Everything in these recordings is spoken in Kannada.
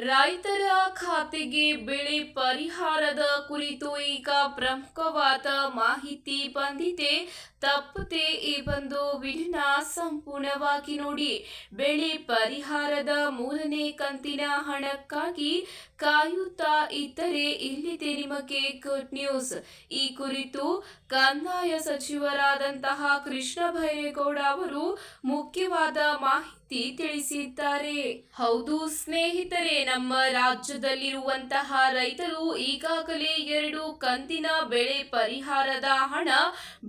ರೈತರ ಖಾತೆಗೆ ಬೆಳೆ ಪರಿಹಾರದ ಕುರಿತು ಈಗ ಪ್ರಮುಖವಾದ ಮಾಹಿತಿ ಬಂದಿದೆ. ತಪ್ಪದೆ ಈ ಬಂದು ವಿಡಿಯೋನ ಸಂಪೂರ್ಣವಾಗಿ ನೋಡಿ. ಬೆಳೆ ಪರಿಹಾರದ ಮೂರನೇ ಕಂತಿನ ಹಣಕ್ಕಾಗಿ ಕಾಯುತ್ತಾ ಇದ್ದರೆ ಇಲ್ಲಿದೆ ನಿಮಗೆ ಗುಡ್ ನ್ಯೂಸ್ ಈ ಕುರಿತು ಕಂದಾಯ ಸಚಿವರಾದಂತಹ ಕೃಷ್ಣ ಭೈರೇಗೌಡ ಅವರು ಮುಖ್ಯವಾದ ಮಾಹಿತಿ ತಿಳಿಸಿದ್ದಾರೆ. ಹೌದು ಸ್ನೇಹಿತರೆ, ನಮ್ಮ ರಾಜ್ಯದಲ್ಲಿರುವಂತಹ ರೈತರು ಈಗಾಗಲೇ ಎರಡು ಕಂತಿನ ಬೆಳೆ ಪರಿಹಾರದ ಹಣ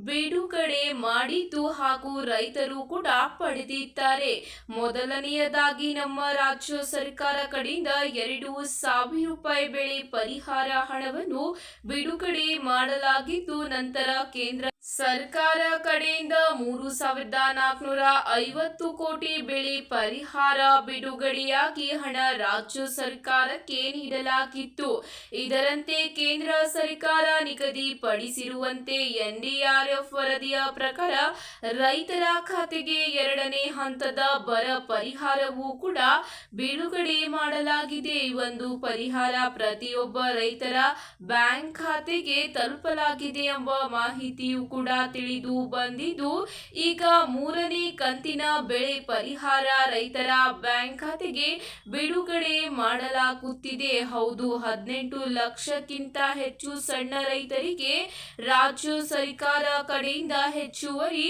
ಬಿಡುಗಡೆ ಮಾಡಿದ್ದು ಹಾಗೂ ರೈತರು ಕೂಡ ಪಡೆದಿದ್ದಾರೆ. ಮೊದಲನೆಯದಾಗಿ ನಮ್ಮ ರಾಜ್ಯ ಸರ್ಕಾರ ಕಡೆಯಿಂದ ಎರಡು ಸಾವಿರ ರೂಪಾಯಿ ಬೆಳೆ ಪರಿಹಾರ ಹಣವನ್ನು ಬಿಡುಗಡೆ ಮಾಡಲಾಗಿದ್ದು, ನಂತರ ಕೇಂದ್ರ ಸರ್ಕಾರ ಕಡೆಯಿಂದ ಮೂರು ಸಾವಿರದ ನಾಲ್ಕುನೂರ ಐವತ್ತು ಕೋಟಿ ಬೆಳೆ ಪರಿಹಾರ ಬಿಡುಗಡೆಯಾಗಿ ಹಣ ರಾಜ್ಯ ಸರ್ಕಾರಕ್ಕೆ ನೀಡಲಾಗಿತ್ತು. ಇದರಂತೆ ಕೇಂದ್ರ ಸರ್ಕಾರ ನಿಗದಿಪಡಿಸಿರುವಂತೆ ಎನ್ಡಿಆರ್ಎಫ್ ವರದಿಯ ಪ್ರಕಾರ ರೈತರ ಖಾತೆಗೆ ಎರಡನೇ ಹಂತದ ಬರ ಪರಿಹಾರವೂ ಕೂಡ ಬಿಡುಗಡೆ ಮಾಡಲಾಗಿದೆ. ಈ ಒಂದು ಪರಿಹಾರ ಪ್ರತಿಯೊಬ್ಬ ರೈತರ ಬ್ಯಾಂಕ್ ಖಾತೆಗೆ ತಲುಪಲಾಗಿದೆ ಎಂಬ ಮಾಹಿತಿಯು ಕೂಡ ತಿಳಿದು ಬಂದಿದ್ದು. ಈಗ ಮೂರನೇ ಕಂತಿನ ಬೆಳೆ ಪರಿಹಾರ ರೈತರ ಬ್ಯಾಂಕ್ ಖಾತೆಗೆ ಬಿಡುಗಡೆ ಮಾಡಲಾಗುತ್ತಿದೆ. ಹೌದು, ಹದಿನೆಂಟು ಲಕ್ಷಕ್ಕಿಂತ ಹೆಚ್ಚು ಸಣ್ಣ ರೈತರಿಗೆ ರಾಜ್ಯ ಸರ್ಕಾರ ಕಡೆಯಿಂದ ಹೆಚ್ಚುವರಿ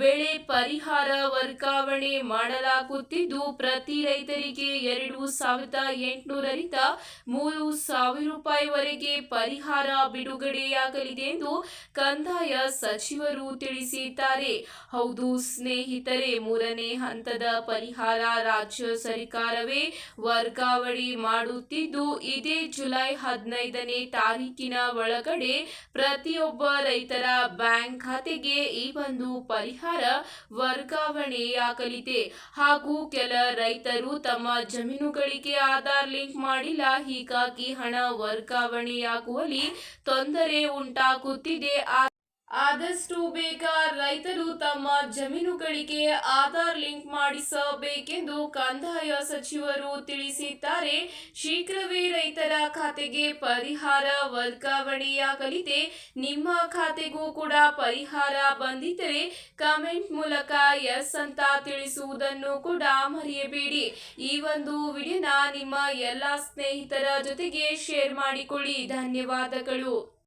ಬೆಳೆ ಪರಿಹಾರ ವರ್ಗಾವಣೆ ಮಾಡಲಾಗುತ್ತಿದ್ದು, ಪ್ರತಿ ರೈತರಿಗೆ ಎರಡು ಸಾವಿರದ ಎಂಟುನೂರರಿಂದ ಮೂರು ಸಾವಿರ ರೂಪಾಯಿವರೆಗೆ ಪರಿಹಾರ ಬಿಡುಗಡೆಯಾಗಲಿದೆ ಎಂದು ಕಂದಾಯ ಸಚಿವರು ತಿಳಿಸಿದ್ದಾರೆ. ಹೌದು, ಸ್ನೇಹಿತರೆ, ಮೂರನೇ ಹಂತದ ಪರಿಹಾರ ರಾಜ್ಯ ಸರ್ಕಾರವೇ ವರ್ಗಾವಣೆ ಮಾಡುತ್ತಿದ್ದು, ಇದೇ ಜುಲೈ ಹದಿನೈದನೇ ತಾರೀಕಿನ ಒಳಗಡೆ ಪ್ರತಿಯೊಬ್ಬ ರೈತರ ಬ್ಯಾಂಕ್ ಖಾತೆಗೆ ಈ ಒಂದು ಪರಿಹಾರ ವರ್ಗಾವಣೆಯಾಗಲಿದೆ. ಹಾಗೂ ಕೆಲ ರೈತರು ತಮ್ಮ ಜಮೀನುಗಳಿಗೆ ಆಧಾರ್ ಲಿಂಕ್ ಮಾಡಿಲ್ಲ. ಹೀಗಾಗಿ ಹಣ ವರ್ಗಾವಣೆಯಾಗುವಲ್ಲಿ ತೊಂದರೆ ಉಂಟಾಗುತ್ತಿದೆ. ಆದಷ್ಟು ಬೇಗ ರೈತರು ತಮ್ಮ ಜಮೀನುಗಳಿಗೆ ಆಧಾರ್ ಲಿಂಕ್ ಮಾಡಿಸಬೇಕೆಂದು ಕಂದಾಯ ಸಚಿವರು ತಿಳಿಸಿದ್ದಾರೆ. ಶೀಘ್ರವೇ ರೈತರ ಖಾತೆಗೆ ಪರಿಹಾರ ವರ್ಗಾವಣೆಯಾಗಲಿದೆ. ನಿಮ್ಮ ಖಾತೆಗೂ ಕೂಡ ಪರಿಹಾರ ಬಂದಿದ್ದರೆ ಕಮೆಂಟ್ ಮೂಲಕ ಎಸ್ ಅಂತ ತಿಳಿಸುವುದನ್ನು ಕೂಡ ಮರೆಯಬೇಡಿ. ಈ ಒಂದು ವಿಡಿಯೋನ ನಿಮ್ಮ ಎಲ್ಲ ಸ್ನೇಹಿತರ ಜೊತೆಗೆ ಶೇರ್ ಮಾಡಿಕೊಳ್ಳಿ. ಧನ್ಯವಾದಗಳು.